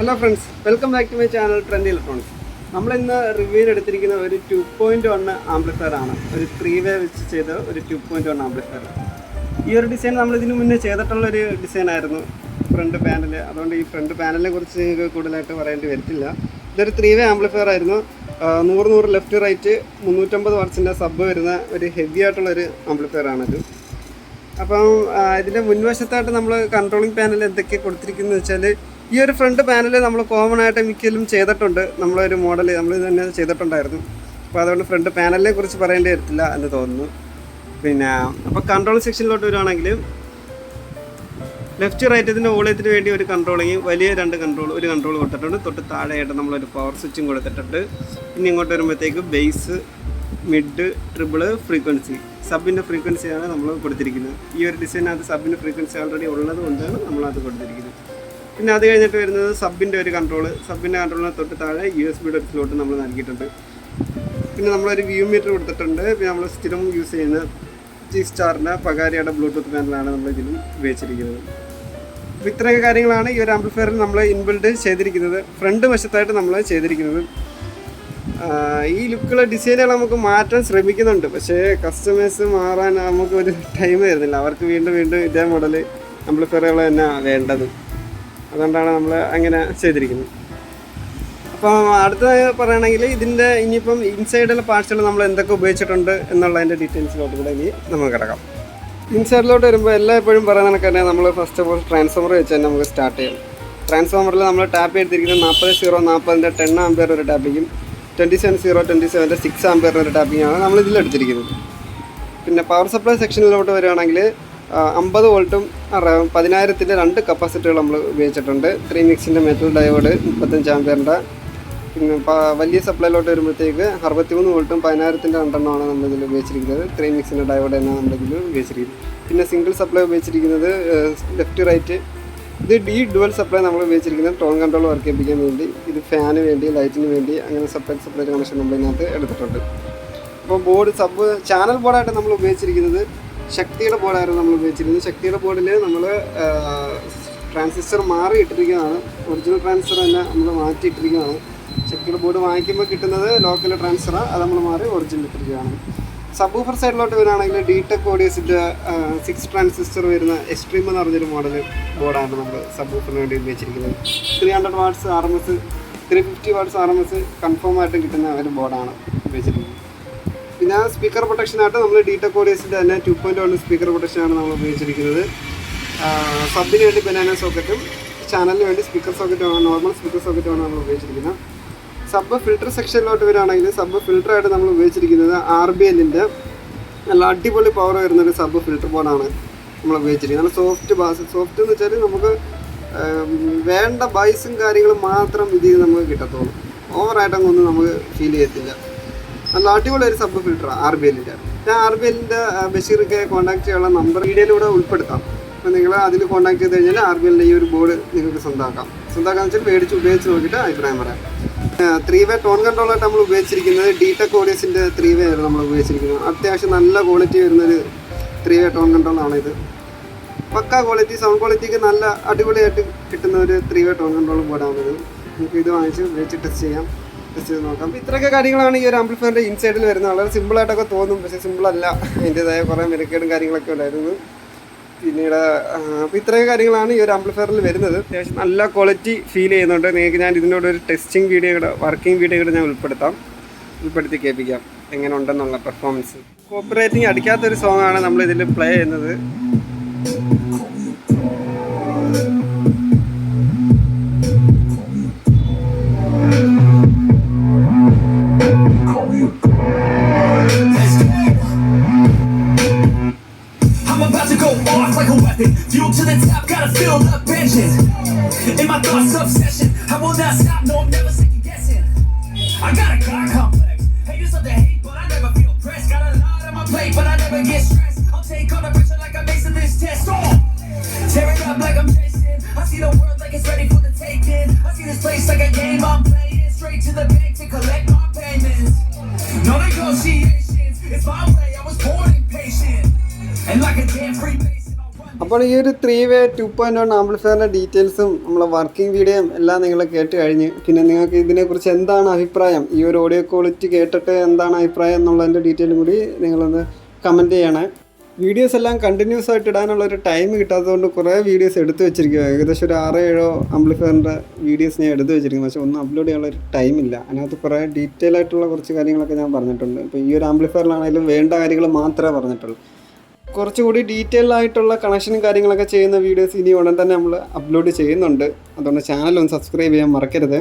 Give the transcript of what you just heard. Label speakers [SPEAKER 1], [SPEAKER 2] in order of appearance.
[SPEAKER 1] Hello friends welcome back to my channel Trend Electronics നമ്മൾ ഇന്ന് എടുത്തിരിക്കുന്ന ഒരു ടു പോയിന്റ് വൺ ആംപ്ലിഫയർ ആണ്. ഒരു ത്രീ വേ വെച്ച് ചെയ്ത ഒരു ടു പോയിന്റ് വൺ ആംപ്ലിഫയർ ഈ ഒരു ഡിസൈൻ നമ്മൾ ഇതിനു മുന്നേ ചെയ്തിട്ടുള്ള ഒരു ഡിസൈൻ ആയിരുന്നു ഫ്രണ്ട് പാനൽ അതുകൊണ്ട് ഈ ഫ്രണ്ട് പാനലിനെ കുറിച്ച് നിങ്ങൾക്ക് കൂടുതലായിട്ട് പറയേണ്ടി വരത്തില്ല. ഇതൊരു ത്രീ വേ ആംപ്ലിഫയർ ആയിരുന്നു. നൂറ് നൂറ് ലെഫ്റ്റ് റൈറ്റ് മുന്നൂറ്റമ്പത് വാട്സിന്റെ സബ് വരുന്ന ഒരു ഹെവി ആയിട്ടുള്ള ഒരു ആംപ്ലിഫയർ ആണിത്. അപ്പം ഇതിന്റെ മുൻവശത്തായിട്ട് നമ്മൾ കൺട്രോളിംഗ് പാനൽ എന്തൊക്കെ കൊടുത്തിരിക്കുന്നത് വെച്ചാൽ ഈ ഒരു ഫ്രണ്ട് പാനൽ നമ്മൾ കോമൺ ആയിട്ട് മിക്കലും ചെയ്തിട്ടുണ്ട്. നമ്മളൊരു മോഡൽ നമ്മൾ ഇത് തന്നെ ചെയ്തിട്ടുണ്ടായിരുന്നു. അപ്പോൾ അതുകൊണ്ട് ഫ്രണ്ട് പാനലിനെ കുറിച്ച് പറയേണ്ടി വരത്തില്ല എന്ന് തോന്നുന്നു. പിന്നെ അപ്പോൾ കൺട്രോൾ സെക്ഷനിലോട്ട് വരുവാണെങ്കിൽ ലെഫ്റ്റ് റൈറ്റ് ഇതിന്റെ വോളിയത്തിന് വേണ്ടി ഒരു കൺട്രോളിങ് വലിയ രണ്ട് കൺട്രോൾ ഒരു കൺട്രോൾ കൊടുത്തിട്ടുണ്ട്. തൊട്ട് താഴെയായിട്ട് നമ്മളൊരു പവർ സ്വിച്ചും കൊടുത്തിട്ടുണ്ട്. പിന്നെ ഇങ്ങോട്ട് വരുമ്പോഴത്തേക്ക് ബേസ് മിഡ് ട്രിബിൾ ഫ്രീക്വൻസി സബിന്റെ ഫ്രീക്വൻസിയാണ് നമ്മൾ കൊടുത്തിരിക്കുന്നത്. ഈ ഒരു ഡിസൈനകത്ത് സബിന്റെ ഫ്രീക്വൻസി ഓൾറെഡി ഉള്ളത് കൊണ്ടാണ് നമ്മളത് കൊടുത്തിരിക്കുന്നത്. പിന്നെ അത് കഴിഞ്ഞിട്ട് വരുന്നത് സബിന്റെ ഒരു കൺട്രോൾ സബിന്റെ കൺട്രോളിന് തൊട്ട് താഴെ യു എസ് ബിയുടെ സ്ലോട്ട് നമ്മൾ നൽകിയിട്ടുണ്ട്. പിന്നെ നമ്മളൊരു വ്യൂ മീറ്റർ കൊടുത്തിട്ടുണ്ട്. പിന്നെ നമ്മൾ സ്ഥിരം യൂസ് ചെയ്യുന്ന ജി സ്റ്റാറിന്റെ പകാരിയുടെ ബ്ലൂടൂത്ത് പാനലാണ് നമ്മൾ ഇതിലും ഉപയോഗിച്ചിരിക്കുന്നത്. അപ്പോൾ ഇത്രയൊക്കെ കാര്യങ്ങളാണ് ഈ ഒരു ആംപ്ലിഫയറിൽ നമ്മൾ ഇൻബിൽഡ് ചെയ്തിരിക്കുന്നത്. ഫ്രണ്ട് വശത്തായിട്ട് നമ്മൾ ചെയ്തിരിക്കുന്നത്. ഈ ലുക്കുള്ള ഡിസൈനുകൾ നമുക്ക് മാറ്റാൻ ശ്രമിക്കുന്നുണ്ട്. പക്ഷേ കസ്റ്റമേഴ്സ് മാറാൻ നമുക്ക് ഒരു ടൈം വരുന്നില്ല അവർക്ക് വീണ്ടും വീണ്ടും ഇതേ മോഡൽ ആംപ്ലിഫയറുകൾ തന്നെ വേണ്ടത്. അതുകൊണ്ടാണ് നമ്മൾ അങ്ങനെ ചെയ്തിരിക്കുന്നത്. അപ്പം അടുത്ത പറയുകയാണെങ്കിൽ ഇതിന്റെ ഇനിയിപ്പം ഇൻസൈഡിലെ പാർട്സുകൾ നമ്മൾ എന്തൊക്കെ ഉപയോഗിച്ചിട്ടുണ്ട് എന്നുള്ളതിന്റെ ഡീറ്റെയിൽസിലോട്ട് കൂടെ ഇനി നമുക്ക് കിടക്കാം. ഇൻസൈഡിലോട്ട് വരുമ്പോൾ എല്ലായ്പ്പോഴും പറയുന്ന കണക്ക് തന്നെ നമ്മൾ ഫസ്റ്റ് ഓഫ് ഓൾ ട്രാൻസ്ഫോമർ വെച്ച് തന്നെ നമുക്ക് സ്റ്റാർട്ട് ചെയ്യാം. ട്രാൻസ്ഫോമറിൽ നമ്മൾ ടാപ്പ് ചെയ്തിരിക്കുന്നത് നാൽപ്പത് സീറോ നാൽപ്പതിന്റെ ടെൻ ആംപിയർ ഒരു ടാപ്പിങ്ങും ട്വന്റി സെവൻ സീറോ ട്വന്റി സെവന്റെ സിക്സ് ആംപിയർ ഒരു ടാപ്പിങ്ങാണ് നമ്മൾ ഇതിലെടുത്തിരിക്കുന്നത് പിന്നെ പവർ സപ്ലൈ സെക്ഷനിലോട്ട് വരികയാണെങ്കിൽ അമ്പത് വോൾട്ടും പതിനായിരത്തിന്റെ രണ്ട് കപ്പാസിറ്റികൾ നമ്മൾ ഉപയോഗിച്ചിട്ടുണ്ട്. ത്രീ മിക്സിന്റെ മെറ്റൽ ഡയോഡ് മുപ്പത്തഞ്ച് ആംപിയറിന്റെ. പിന്നെ വലിയ സപ്ലൈയിലോട്ട് വരുമ്പോഴത്തേക്ക് അറുപത്തിമൂന്ന് വോൾട്ടും പതിനായിരത്തിന്റെ രണ്ടെണ്ണമാണ് നമ്മൾ ഇതിൽ ഉപയോഗിച്ചിരിക്കുന്നത്. ത്രീ മിക്സിന്റെ ഡയോഡ് എന്നാണ് നമ്മളിതിൽ ഉപയോഗിച്ചിരിക്കുന്നത് പിന്നെ സിംഗിൾ സപ്ലൈ ഉപയോഗിച്ചിരിക്കുന്നത് ലെഫ്റ്റ് റൈറ്റ്. ഇത് ഡി ഡുവൽ സപ്ലൈ നമ്മൾ ഉപയോഗിച്ചിരിക്കുന്നത് ടോൺ കൺട്രോൾ വർക്ക് ചെയ്യിപ്പിക്കാൻ വേണ്ടി ഇത് ഫാന് വേണ്ടി ലൈറ്റിന് വേണ്ടി അങ്ങനെ സെപ്പറേറ്റ് സെപ്പറേറ്റ് കണക്ഷൻ നമ്മൾ ഇതിനകത്ത് എടുത്തിട്ടുണ്ട്. അപ്പോൾ ബോർഡ് സബ് ചാനൽ ബോർഡായിട്ട് നമ്മൾ ഉപയോഗിച്ചിരിക്കുന്നത് ശക്തിയുടെ ബോർഡായിരുന്നു നമ്മൾ ഉപയോഗിച്ചിരുന്നത്. ശക്തിയുടെ ബോർഡിൽ നമ്മൾ ട്രാൻസിസ്റ്റർ മാറി ഇട്ടിരിക്കുന്നതാണ് ഒറിജിനൽ ട്രാൻസിസ്റ്റർ തന്നെ നമ്മൾ മാറ്റി ഇട്ടിരിക്കുന്നതാണ് ശക്തിയുടെ ബോർഡ് വാങ്ങിക്കുമ്പോൾ കിട്ടുന്നത് ലോക്കൽ ട്രാൻസ്ഫറാണ് അത് നമ്മൾ മാറി ഒറിജിനൽ ഇട്ടിരിക്കുകയാണ്. സബൂഫർ സൈഡിലോട്ട് വരികയാണെങ്കിൽ ഡി ടെക് ഓഡിയസിന്റെ സിക്സ് ട്രാൻസിസ്റ്റർ വരുന്ന എക്സ്ട്രീം എന്ന് പറഞ്ഞൊരു മോഡൽ ബോർഡാണ് നമ്മൾ സബൂഫറിന് വേണ്ടി ഉപയോഗിച്ചിരിക്കുന്നത്. Three hundred watts R M S three fifty watts R M S confirm ആയിട്ട് കിട്ടുന്ന ഒരു ബോർഡാണ് ഉപയോഗിച്ചിരിക്കുന്നത്. പിന്നെ ആ സ്പീക്കർ പ്രൊട്ടക്ഷനായിട്ട് നമ്മൾ ഡി ടെക് ഓഡിയസിന്റെ തന്നെ ടു പോയിന്റ് വൺ സ്പീക്കർ പ്രൊട്ടക്ഷനാണ് നമ്മൾ ഉപയോഗിച്ചിരിക്കുന്നത്. സബിന് വേണ്ടി ബനാന സോക്കറ്റും ചാനലിന് വേണ്ടി സ്പീക്കർ സോക്കറ്റുമാണ് നോർമൽ സ്പീക്കർ സോക്കറ്റുമാണ് നമ്മൾ ഉപയോഗിച്ചിരിക്കുന്നത്. സബ് ഫിൽട്ടർ സെക്ഷനിലോട്ട് വരികയാണെങ്കിൽ സബ് ഫിൽട്ടറായിട്ട് നമ്മൾ ഉപയോഗിച്ചിരിക്കുന്നത് ആർ ബി എല്ലിന്റെ നല്ല അടിപൊളി പവർ വരുന്നൊരു സബ് ഫിൽട്ടർ ബോർഡാണ് നമ്മൾ ഉപയോഗിച്ചിരിക്കുന്നത്. നല്ല സോഫ്റ്റ് ബാസ് സോഫ്റ്റ് എന്ന് വെച്ചാൽ നമുക്ക് വേണ്ട ബൈസും കാര്യങ്ങളും മാത്രം ഇതിൽ നമുക്ക് കിട്ടത്തുള്ളൂ. ഓവറായിട്ടൊന്നും നമുക്ക് ഫീൽ ചെയ്യത്തില്ല. നല്ല അടിപൊളി ഒരു സബ് ഫിൽറ്ററാണ് ആർ ബി എല്ലിന്റെ ഞാൻ ആർ ബി എല്ലിന്റെ ബഷീർക്ക് കോൺടാക്ട് ചെയ്യാനുള്ള നമ്പർ വീഡിയോയിലൂടെ ഉൾപ്പെടുത്താം. അപ്പോൾ നിങ്ങൾ അതിൽ കോൺടാക്ട് ചെയ്ത് കഴിഞ്ഞാൽ ആർ ബി എല്ലിന്റെ ഈ ഒരു ബോർഡ് നിങ്ങൾക്ക് സ്വന്തമാക്കാം സ്വന്തമാക്കാന്ന് വെച്ചാൽ മേടിച്ച് ഉപയോഗിച്ച് നോക്കിയിട്ട് അഭിപ്രായം പറയാം. ത്രീ വേ ടോൺ കൺട്രോളായിട്ട് നമ്മൾ ഉപയോഗിച്ചിരിക്കുന്നത് ഡി ടെക് ഓഡിയസിന്റെ ത്രീ വേ ആയിരുന്നു നമ്മൾ ഉപയോഗിച്ചിരിക്കുന്നത്. അത്യാവശ്യം നല്ല ക്വാളിറ്റി വരുന്നൊരു ത്രീ വേ ടോൺ കൺട്രോളാണ് ഇത്. പക്ക ക്വാളിറ്റി സൗണ്ട് ക്വാളിറ്റിക്ക് നല്ല അടിപൊളിയായിട്ട് കിട്ടുന്ന ഒരു ത്രീ വേ ടോൺ കൺട്രോൾ ബോർഡാണിത് നമുക്ക് ഇത് വാങ്ങിച്ച് ഉപയോഗിച്ച് ടെസ്റ്റ് ചെയ്യാം. ടെസ്റ്റ് ചെയ്ത് നോക്കാം. ഇത്രയൊക്കെ കാര്യങ്ങളാണ് ഈ ഒരു ആംപ്ലിഫയറിന്റെ ഇൻസൈഡിൽ വരുന്നത്. വളരെ സിമ്പിളായിട്ടൊക്കെ തോന്നും. പക്ഷേ സിമ്പിളല്ല അതിന്റെതായ കുറേ മെനക്കേടും കാര്യങ്ങളൊക്കെ ഉണ്ടായിരുന്നു. പിന്നീട് അപ്പോൾ ഇത്രയും കാര്യങ്ങളാണ് ഈ ഒരു ആംപ്ലിഫയറിൽ വരുന്നത്. അത്യാവശ്യം നല്ല ക്വാളിറ്റി ഫീൽ ചെയ്യുന്നുണ്ട്. നിങ്ങൾക്ക് ഞാൻ ഇതിനോട് ഒരു ടെസ്റ്റിംഗ് വീഡിയോ കൂടെ വർക്കിംഗ് വീഡിയോ കൂടെ ഞാൻ ഉൾപ്പെടുത്താം. ഉൾപ്പെടുത്തി കേൾപ്പിക്കാം. എങ്ങനെ ഉണ്ടെന്നുള്ള പെർഫോമൻസ് കോപ്പറേറ്റിംഗ് അടിക്കാത്തൊരു സോങ്ങാണ് നമ്മൾ ഇതിൽ പ്ലേ ചെയ്യുന്നത്.
[SPEAKER 2] Fill. In my thoughts, obsession. I will not stop, no, I'm never second guessing. I got a car complex. Haters love to hate, but I never feel pressed. Got a lot on my plate, but I never get stressed.
[SPEAKER 1] അപ്പോൾ ഈ ഒരു three way two point one ആംപ്ലിഫയറിന്റെ ഡീറ്റെയിൽസും നമ്മളെ working വീഡിയോയും എല്ലാം നിങ്ങൾ കേട്ട് കഴിഞ്ഞ് പിന്നെ നിങ്ങൾക്ക് ഇതിനെക്കുറിച്ച് എന്താണ് അഭിപ്രായം? ഈ ഒരു ഓഡിയോ ക്വാളിറ്റി കേട്ടിട്ട് എന്താണ് അഭിപ്രായം എന്നുള്ളതിന്റെ ഡീറ്റെയിലും കൂടി നിങ്ങളൊന്ന് കമന്റ് ചെയ്യണേ. വീഡിയോസ് എല്ലാം കണ്ടിന്യൂസ് ആയിട്ട് ഇടാനുള്ള ഒരു ടൈം കിട്ടാത്തതുകൊണ്ട് കുറേ വീഡിയോസ് എടുത്തു വെച്ചിരിക്കുക ഏകദേശം ഒരു ആറോ ഏഴോ ആംപ്ലിഫയറിന്റെ വീഡിയോസ് ഞാൻ എടുത്തു വെച്ചിരിക്കുന്നു. പക്ഷേ ഒന്നും അപ്ലോഡ് ചെയ്യാനുള്ള ഒരു ടൈമില്ല അതിനകത്ത് കുറേ ഡീറ്റെയിൽ ആയിട്ടുള്ള കുറച്ച് കാര്യങ്ങളൊക്കെ ഞാൻ പറഞ്ഞിട്ടുണ്ട്. ഇപ്പോൾ ഈ ഒരു ആംപ്ലിഫയറിലാണെങ്കിലും വേണ്ട കാര്യങ്ങൾ മാത്രമേ പറഞ്ഞിട്ടുള്ളൂ. കുറച്ചുകൂടി ഡീറ്റെയിൽ ആയിട്ടുള്ള കണക്ഷനും കാര്യങ്ങളൊക്കെ ചെയ്യുന്ന വീഡിയോസ് ഇനി ഉടൻ തന്നെ നമ്മൾ അപ്ലോഡ് ചെയ്യുന്നുണ്ട്. അതുകൊണ്ട് ചാനൽ ഒന്ന് സബ്സ്ക്രൈബ് ചെയ്യാൻ മറക്കരുത്.